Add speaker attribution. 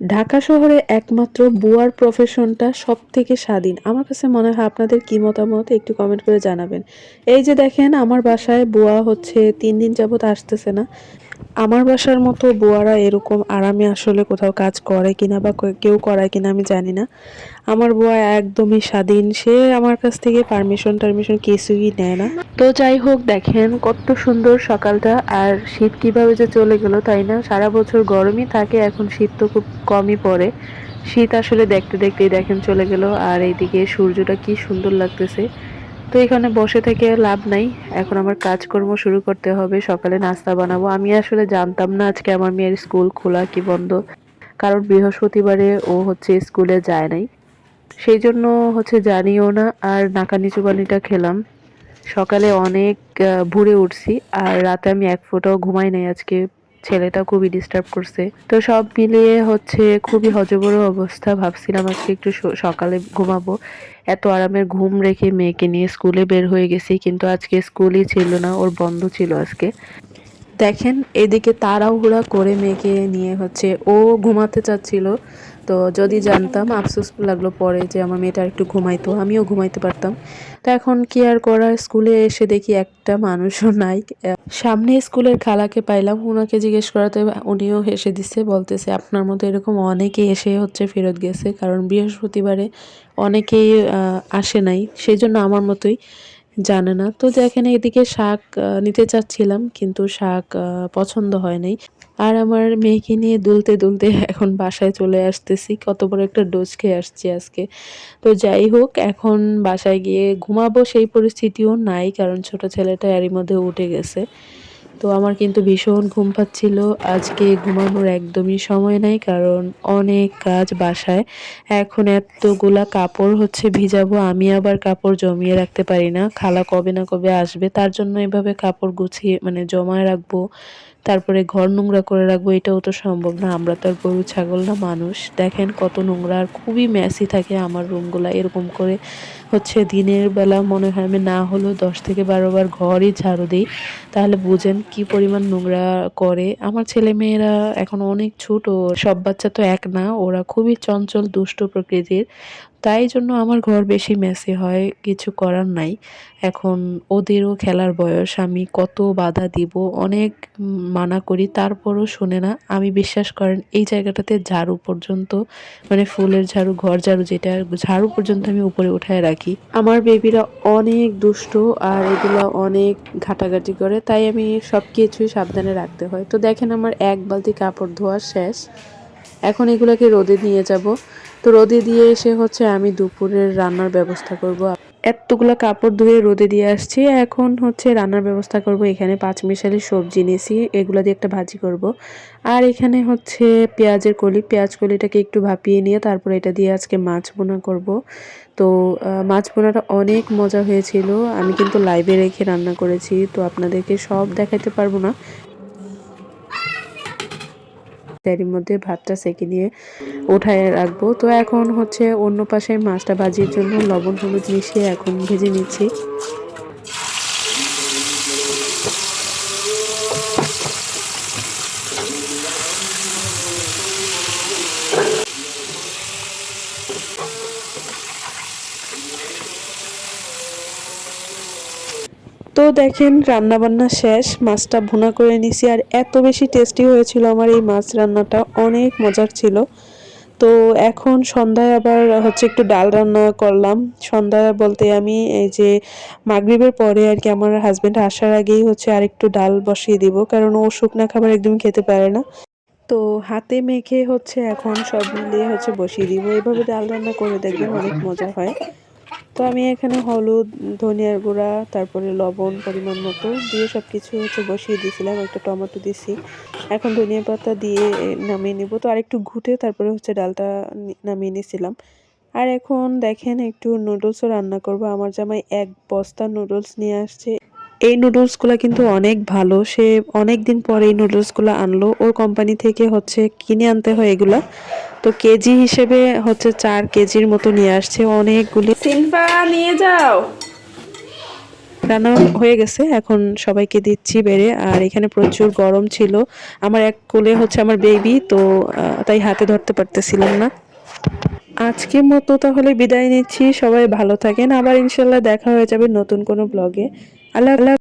Speaker 1: ঢাকা শহরে একমাত্র বুয়ার প্রফেশনটা সব থেকে স্বাধীন। আমার কাছে মনে হয় আপনাদের কী মতামত, একটু কমেন্ট করে জানাবেন। এই যে দেখেন, আমার বাসায় বুয়া হচ্ছে, তিন দিন যাবৎ আসতেছে না। আমার বাসার মতো বুয়ারা এরকম আরামে আসলে কোথাও কাজ করে কিনা বা কেউ করায় কিনা আমি জানি না। আমার বুয়া একদমই স্বাধীন। সে আমার কাছ থেকে পারমিশন টারমিশন কিছুই নেয় না। তো যাই হোক, দেখেন কত সুন্দর সকালটা। আর শীত কীভাবে যে চলে গেল, তাই না? সারা বছর গরমই থাকে, এখন শীত তো খুব কমই পড়ে। শীত আসলে দেখতে দেখতেই দেখেন চলে গেল। আর এইদিকে সূর্যটা কি সুন্দর লাগতেছে। তো এখানে বসে থেকে লাভ নাই। এখন আমার কাজকর্ম শুরু করতে হবে। সকালে নাস্তা বানাবো। আমি আসলে জানতাম না আজকে আমার মেয়ের স্কুল খোলা কি বন্ধ। কারণ বৃহস্পতিবারে ও হচ্ছে স্কুলে যায় নাই। সেই জন্য হচ্ছে জানিও না আর নাকানি চুবানিটা খেলাম। সকালে অনেক ভোরে উঠছি আর রাতে আমি এক ফোঁটাও ঘুমাই নাই আজকে। ছেলেটা খুবই ডিস্টার্ব করছে। তো সব মিলিয়ে হচ্ছে খুবই হজবরো অবস্থা। ভাবছিলাম আজকে একটু সকালে ঘুমাবো। এত আরামের ঘুম রেখে মেয়েকে নিয়ে স্কুলে বের হয়ে গেছি, কিন্তু আজকে স্কুলই ছিল না, ওর বন্ধ ছিল আজকে। দেখেন, এদিকে তাড়াহুড়া করে মেয়েকে নিয়ে হচ্ছে ও ঘুমাতে চাচ্ছিল। তো যদি জানতাম, আফসোস লাগল পরে যে আমার মেয়েটা একটু ঘুমাইতো, আমিও ঘুমাইতে পারতাম। তো এখন কি আর করার? স্কুলে এসে দেখি একটা মানুষও নাই। সামনে স্কুলের খালাকে পাইলাম ওনাকে জিজ্ঞেস করাতে উনিও হেসে দিচ্ছে বলতেছে, আপনার মতো এরকম অনেকেই এসে হচ্ছে ফেরত গেছে, কারণ বৃহস্পতিবারে অনেকেই আসে নাই সেই জন্য আমার মতোই জানে না। তো দেখেন, এদিকে শাক নিতে চাচ্ছিলাম, কিন্তু শাক পছন্দ হয় নাই। আর আমার মেয়েকে নিয়ে দুলতে দুলতে এখন বাসায় চলে আসতেছি। কত বড় একটা ডোজ খেয়ে আসছি আজকে। তো যাই হোক, এখন বাসায় গিয়ে ঘুমাবো, সেই পরিস্থিতিও নাই, কারণ ছোট ছেলেটা এরই মধ্যে উঠে গেছে। তো আমার কিন্তু ভীষণ ঘুম পাচ্ছিল। আজকে ঘুমানোর একদমই সময় নাই, কারণ অনেক কাজ বাসায়। এখন এতগুলা কাপড় হচ্ছে, ভিজাবো, আমি আবার কাপড় জমিয়ে রাখতে পারি না। খালা কবে না কবে আসবে, তার জন্য এভাবে কাপড় গুছিয়ে মানে জমায় রাখব। তারপরে ঘর নোংরা করে রাখব, এটাও তো সম্ভব না। আমরা তো আর গরু, ছাগল না, মানুষ। দেখেন কত নোংরা আর খুবই মেসি থাকে আমার রুমগুলা এরকম করে হচ্ছে দিনের বেলা মনে হয় আমি না হলেও দশ থেকে বারো বার ঘরই ঝাড়ু দিই। তাহলে বুঝেন কি পরিমাণ নোংরা করে। আমার ছেলে মেয়েরা এখন অনেক ছোট, সব বাচ্চা তো এক না, ওরা খুবই চঞ্চল, দুষ্ট প্রকৃতির। তাই জন্য আমার ঘর বেশি মেসি হয়, কিছু করার নাই। এখন ওদেরও খেলার বয়স, আমি কত বাধা দিব, অনেক মানা করি, তারপরও শোনে না। আমি বিশ্বাস করেন, এই জায়গাটাতে ঝাড়ু পর্যন্ত মানে ফুলের ঝাড়ু, ঘর ঝাড়ু যেটা, ঝাড়ু পর্যন্ত আমি উপরে উঠায় রাখি। আমার বেবিরা অনেক দুষ্ট, আর এগুলো অনেক ঘাটাঘাটি করে, তাই আমি সব কিছুই সাবধানে রাখতে হয়। তো দেখেন আমার এক বালতি কাপড় ধোয়া শেষ। এখন এগুলোকে রোদে নিয়ে যাব। তো রোদে দিয়ে এসে হচ্ছে আমি দুপুরের রান্নার ব্যবস্থা করব। এতগুলো কাপড় ধুয়ে রোদে দিয়ে আসছি। এখন হচ্ছে রান্নার ব্যবস্থা করব। এখানে পাঁচ মিশালি সবজি নিয়েছি। এগুলো দিয়ে একটা ভাজি করব। আর এখানে হচ্ছে পেঁয়াজের কলি। পেঁয়াজ কলিটাকে একটু ভাপিয়ে নিয়ে তারপর এটা দিয়ে আজকে মাছ বোনা করব। তো মাছ বোনাটা অনেক মজা হয়েছিল। আমি কিন্তু লাইভে রেখে রান্না করেছি। তো আপনাদেরকে সব দেখাতে পারব না। এরই মধ্যে ভাতটা সেকে নিয়ে উঠায় রাখব। তো এখন হচ্ছে অন্য পাশে মাছটা ভাজির জন্য লবণ হলুদ মিশিয়ে এখন ভেজে নিচ্ছি। তো দেখেন রান্না বান্না শেষ, মাছটা ভুনা করে নিছি, আর এত বেশি টেস্টি হয়েছিল আমার এই মাছ রান্নাটা, অনেক মজার ছিল। তো এখন সন্ধ্যায় আবার হচ্ছে একটু ডাল রান্না করলাম। সন্ধ্যা বলতে আমি এই যে মাগরিবের পরে আর কি আমার হাজব্যান্ড আসার আগেই হচ্ছে আর একটু ডাল বসিয়ে দিব, কারণ ও শুকনা খাবার একদম খেতে পারে না। তো হাতে মেখে হচ্ছে এখন সব মিলিয়ে হচ্ছে বসিয়ে দিব। এভাবে ডাল রান্না করে দেখবেন অনেক মজা হয়। তো আমি এখানে হলুদ, ধনিয়ার গুঁড়া, তারপরে লবণ পরিমাণ মতো দিয়ে সব কিছু হচ্ছে বসিয়ে দিয়েছিলাম, একটা টমেটো দিছি। এখন ধনিয়া পাতা দিয়ে নামিয়ে নিব। তো আরেকটু ঘুটে তারপরে হচ্ছে ডালটা নামিয়ে নিয়েছিলাম আর এখন দেখেন একটু নুডলসও রান্না করব। আমার জামাই এক বস্তা নুডলস নিয়ে আসছে। এই নুডলসগুলো কিন্তু অনেক ভালো। সে অনেক দিন পরে এই নুডলসগুলো আনলো। ওর কোম্পানি থেকে হচ্ছে কিনে আনতে হয় এগুলা। তো কেজি হিসেবে হচ্ছে চার কেজির মতো নিয়ে আসছে। অনেকগুলি
Speaker 2: সিনফা নিয়ে যাও।
Speaker 1: রান্না হয়ে গেছে। এখন সবাইকে দিচ্ছি বেড়ে। আর এখানে প্রচুর গরম ছিল। আমার এক কোলে হচ্ছে আমার বেবি তো তাই হাতে ধরতে পারতেছিলাম না। আজকের মতো তাহলে বিদায় নিচ্ছি। সবাই ভালো থাকেন। আবার ইনশাল্লাহ দেখা হয়ে যাবে নতুন কোনো ব্লগে அல்ல